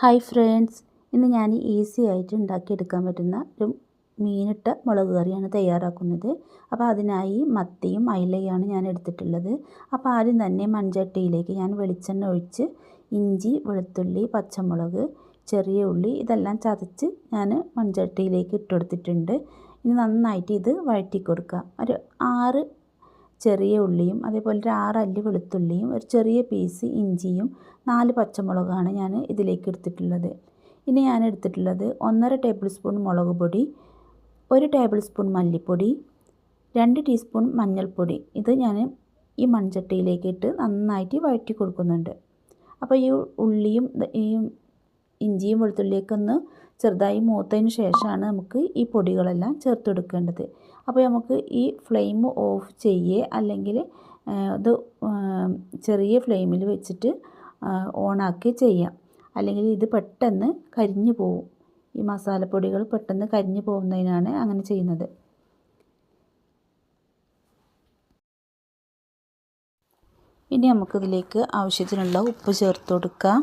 Hi friends. ഇന്ന് ഞാൻ easy ആയിട്ട് ഉണ്ടാക്കിയെടുക്കാൻ പറ്റുന്ന ഒരു മീനിട്ട മുളക് കറിയാണ് തയ്യാറാക്കുന്നത്. അപ്പോൾ അതിനായി മത്തിയും അയിലയാണ് ഞാൻ എടുത്തിട്ടുള്ളത്. അപ്പോൾ ആദ്യം തന്നെ മൺചട്ടിയിലേക്ക് ഞാൻ വെളിച്ചെണ്ണ ഒഴിച്ച് ഇഞ്ചി വെളുത്തുള്ളി പച്ചമുളക് ചെറിയ ഉള്ളി ഇതെല്ലാം ചതച്ച് ഞാൻ മൺചട്ടിയിലേക്ക് ഇട്ടുകൊടുത്തിട്ടുണ്ട് ഇനി നന്നായിട്ട് ഇത് വഴറ്റി കൊടുക്കാം ഒരു ആറ് ചെറിയ ഉള്ളിയും അതേപോലെ ഒരു ആറ് അല്ലി വെളുത്തുള്ളിയും ഒരു ചെറിയ പീസ് ഇഞ്ചിയും നാല് പച്ചമുളകാണ് ഞാൻ ഇതിലേക്ക് എടുത്തിട്ടുള്ളത്. ഇനി ഞാൻ എടുത്തിട്ടുള്ളത് ഒന്നര ടേബിൾ സ്പൂൺ മുളക് പൊടി ഒരു ടേബിൾ സ്പൂൺ മല്ലിപ്പൊടി രണ്ട് ടീസ്പൂൺ മഞ്ഞൾപ്പൊടി. ഇത് ഞാൻ ഈ മൺചട്ടിയിലേക്ക് ഇട്ട് നന്നായിട്ട് വഴറ്റി കൊടുക്കുന്നുണ്ട്. അപ്പോൾ ഈ ഉള്ളിയും ഈ ഇഞ്ചിയും വെളുത്തുള്ളിയൊക്കെ ഒന്ന് ചെറുതായി മൂത്തതിന് ശേഷമാണ് നമുക്ക് ഈ പൊടികളെല്ലാം ചേർത്ത് കൊടുക്കേണ്ടത്. അപ്പോൾ നമുക്ക് ഈ ഫ്ലെയിം ഓഫ് ചെയ്യേ അല്ലെങ്കിൽ ഇത് ചെറിയ ഫ്ലെയിമിൽ വെച്ചിട്ട് ഓണാക്കി ചെയ്യാം. അല്ലെങ്കിൽ ഇത് പെട്ടെന്ന് കരിഞ്ഞു പോവും. ഈ മസാലപ്പൊടികൾ പെട്ടെന്ന് കരിഞ്ഞു പോകുന്നതിനാണ് അങ്ങനെ ചെയ്യുന്നത്. ഇനി നമുക്കിതിലേക്ക് ആവശ്യത്തിനുള്ള ഉപ്പ് ചേർത്ത് കൊടുക്കാം.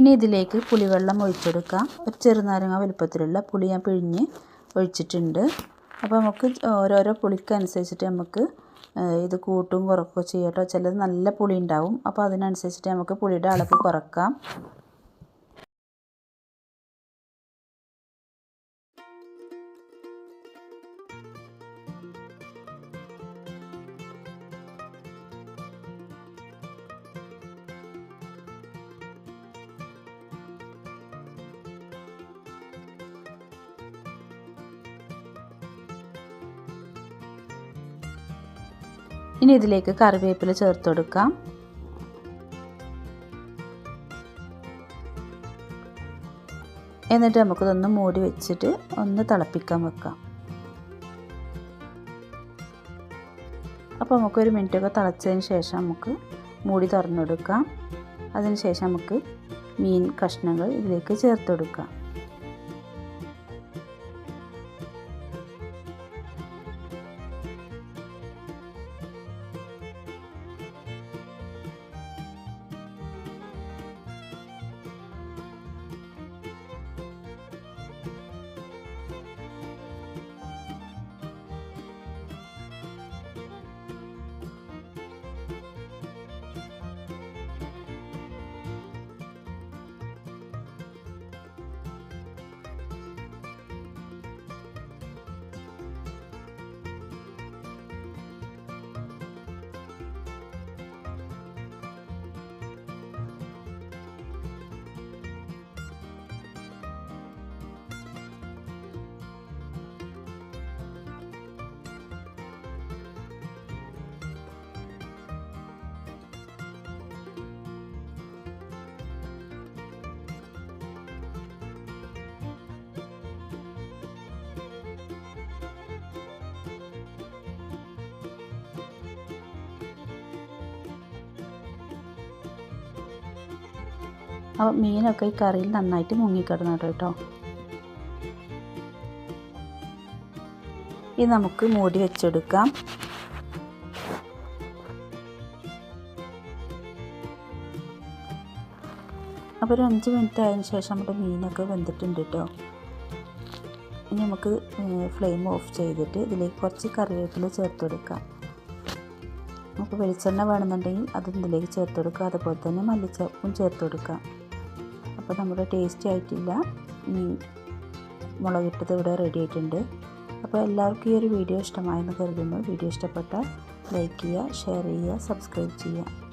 ഇനി ഇതിലേക്ക് പുളിവെള്ളം ഒഴിച്ചെടുക്കാം ഒരു ചെറുനാരങ്ങ വലുപ്പത്തിലുള്ള പുളി ഞാൻ പിഴിഞ്ഞ് ഒഴിച്ചിട്ടുണ്ട്. അപ്പോൾ നമുക്ക് ഓരോരോ പുളിക്കനുസരിച്ചിട്ട് നമുക്ക് ഇത് കൂട്ടും കുറക്കുകയോ ചെയ്യാം കേട്ടോ. ചിലത് നല്ല പുളി ഉണ്ടാവും. അപ്പോൾ അതിനനുസരിച്ചിട്ട് നമുക്ക് പുളിയുടെ അളവ് കുറക്കാം. ഇനി ഇതിലേക്ക് കറിവേപ്പില ചേർത്ത് കൊടുക്കാം. എന്നിട്ട് നമുക്കിതൊന്ന് മൂടി വെച്ചിട്ട് ഒന്ന് തിളപ്പിക്കാൻ വെക്കാം. അപ്പോൾ നമുക്ക് നമുക്കൊരു മിനിറ്റൊക്കെ തിളച്ചതിന് ശേഷം നമുക്ക് മൂടി തുറന്നെടുക്കാം. അതിന് ശേഷം നമുക്ക് മീൻ കഷ്ണങ്ങൾ ഇതിലേക്ക് ചേർത്ത് കൊടുക്കാം. അപ്പോൾ മീനൊക്കെ ഈ കറിയിൽ നന്നായിട്ട് മുങ്ങിക്കിടണം കേട്ടോ ഇത് നമുക്ക് മൂടി വെച്ചെടുക്കാം. അപ്പോൾ ഒരു അഞ്ച് മിനിറ്റ് ആയതിനു ശേഷം നമ്മുടെ മീനൊക്കെ വെന്തിട്ടുണ്ട് കേട്ടോ. ഇനി നമുക്ക് ഫ്ലെയിം ഓഫ് ചെയ്തിട്ട് ഇതിലേക്ക് കുറച്ച് കറിവേപ്പില ചേർത്ത് കൊടുക്കാം. നമുക്ക് വെളിച്ചെണ്ണ വേണമെന്നുണ്ടെങ്കിൽ അതും ഇതിലേക്ക് ചേർത്ത് കൊടുക്കുക അതുപോലെ തന്നെ മല്ലിച്ചപ്പും ചേർത്ത് കൊടുക്കാം. അപ്പോൾ നമ്മുടെ ടേസ്റ്റി ആയിട്ടില്ല. മുളകിട്ടത് ഇവിടെ റെഡി ആയിട്ടുണ്ട്. അപ്പോൾ എല്ലാവർക്കും ഈ ഒരു വീഡിയോ ഇഷ്ടമായെന്ന് കരുതുന്നു. വീഡിയോ ഇഷ്ടപ്പെട്ടാൽ ലൈക്ക് ചെയ്യുക ഷെയർ ചെയ്യുക സബ്സ്ക്രൈബ് ചെയ്യുക.